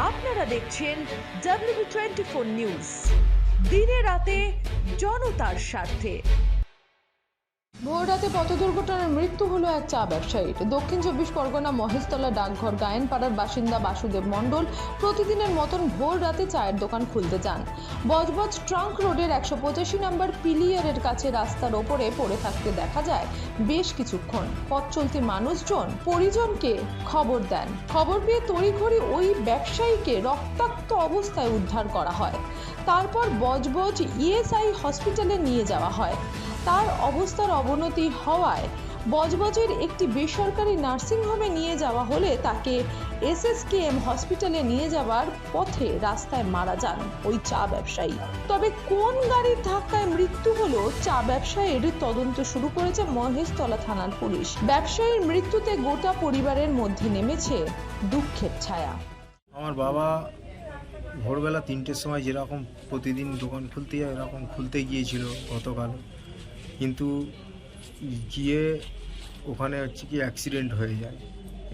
আপনারা দেখছেন W twenty four news দিনে রাতে জনতার স্বার্থে। ভোর রাতে পথ দুর্ঘটনায় মৃত্যু হলো এক চা ব্যবসায়ীর দক্ষিণ চব্বিশ পরগনা, মহেশতলা, ডাকঘর, গায়েনপাড়ার বাসিন্দা বাসুদেব মণ্ডল প্রতিদিনের মতন ভোর রাতে চায়ের দোকান খুলতে যান। বজবজ ট্রাঙ্ক রোডের একশো পঁচাশি নম্বর পিলিয়ারের কাছে রাস্তার ওপরে পড়ে থাকতে দেখা যায় বেশ কিছুক্ষণ। পথ চলতি মানুষজন, পরিজনকে খবর দেন। খবর পেয়ে তড়িঘড়ি ওই ব্যবসায়ীকে রক্তাক্ত অবস্থায় উদ্ধার করা হয়। তারপর বজবজ ইএসআই হসপিটালে নিয়ে যাওয়া হয়। তার অবস্থার অবনতি হওয়ায় বজবজের একটি বেসরকারি নার্সিংহোমে নিয়ে যাওয়া হলে তাকে এসএসকেএম হসপিটালে নিয়ে যাওয়ার পথে রাস্তায় মারা যান ওই চা ব্যবসায়ী। তবে কোন গাড়ির ধাক্কায় মৃত্যু হলো চা ব্যবসায়ীর তদন্ত শুরু করেছে মহেশতলা থানার পুলিশ। ব্যবসায়ীর মৃত্যুতে গোটা পরিবারের মধ্যে নেমেছে দুঃখের ছায়া। আমার বাবা ভোরবেলা তিনটের সময় যেরকম প্রতিদিন দোকান খুলতে যায় এরকম খুলতে গিয়েছিল গতকাল। কিন্তু গিয়ে ওখানে হচ্ছে কি অ্যাক্সিডেন্ট হয়ে যায়।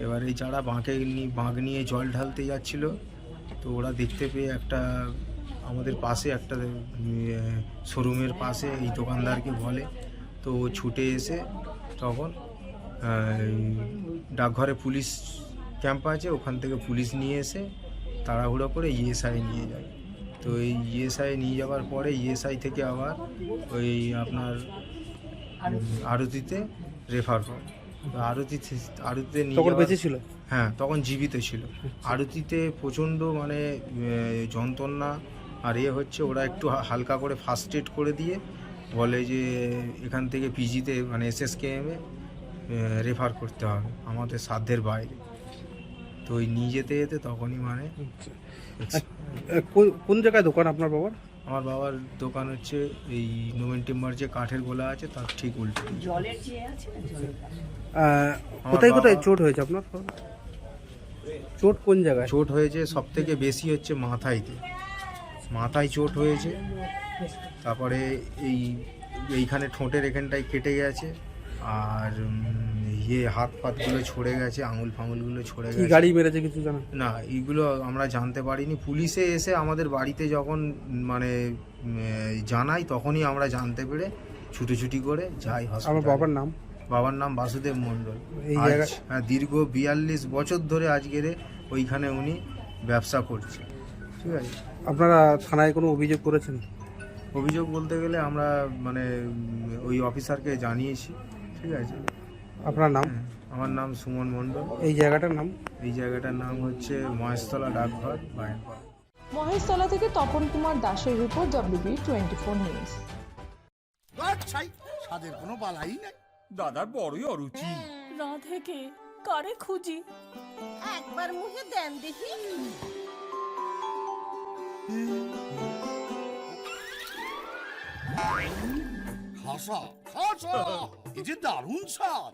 এবার এই যারা বাঁকে নিয়ে বাঁক নিয়ে জল ঢালতে যাচ্ছিল, তো ওরা দেখতে পেয়ে একটা আমাদের পাশে একটা শোরুমের পাশে এই দোকানদারকে বলে। তো ছুটে এসে তখন ডাকঘরে পুলিশ ক্যাম্প আছে, ওখান থেকে পুলিশ নিয়ে এসে তাড়াহুড়ো করে ইএসআই নিয়ে যায়। তো এই ইএসআই নিয়ে যাওয়ার পরে ইএসআই থেকে আবার ওই আপনার আরতিতে রেফার করে। তো আরতিতে আরতিতে নিয়ে তখন বেঁচে ছিল? হ্যাঁ তখন জীবিত ছিল। আরতিতে প্রচণ্ড মানে যন্ত্রণা আর এ হচ্ছে ওরা একটু হালকা করে ফার্স্ট এড করে দিয়ে বলে যে এখান থেকে পিজিতে মানে এস এসএসকেএমে রেফার করতে হবে আমাদের সাধ্যের বাইরে। তো ওই নিয়ে যেতে যেতে তখনই মানে কোন- কোন জায়গায় দোকান আপনার বাবার? আমার বাবার দোকান হচ্ছে এই নোমেন টিম্বার যে কাঠের গোলা আছে তার ঠিক উল্টো কোথায় কোথায় চোট হয়েছে আপনার? চোট কোন জায়গায়? চোট হয়েছে সব থেকে বেশি হচ্ছে মাথাইতে। মাথায় চোট হয়েছে। তারপরে এই এইখানে ঠোঁটের এখানটায় কেটে গেছে। আর ইয়ে হাত পাতগুলো ছড়ে গেছে আঙুল ফাঙুলগুলো ছড়ে গেছে। গাড়ি মেরেছে কিছু জানা? না এইগুলো আমরা জানতে পারিনি। পুলিশে এসে আমাদের বাড়িতে যখন মানে জানাই তখনই আমরা জানতে পেরে ছুটোছুটি করে যাই আমার বাবার নাম? বাবার নাম বাসুদেব মণ্ডল। এই জায়গা- হ্যাঁ, দীর্ঘ বিয়াল্লিশ বছর ধরে আজকের ওইখানে উনি ব্যবসা করছে ঠিক আছে? আপনারা থানায় কোনো অভিযোগ করেছেন? অভিযোগ বলতে গেলে আমরা মানে ওই অফিসারকে জানিয়েছি। ঠিক আছে? আপনার নাম? হ্যাঁ, আমার নাম সুমন মণ্ডল। এই জায়গাটার নাম? এই জায়গাটার নাম হচ্ছে মহেশতলা ডাকঘর বায়নপাড়া মহেশতলা থেকে তপন কুমার দাসের report WB twenty four news ছাই স্বাদের কোনো বালাই নাই। দাদার বড়ই অরুচি। রাধেকে কারে খুঁজি? একবার মুখে দেন দেখি। খাসা খাসা এই যে দারুণ স্বাদ।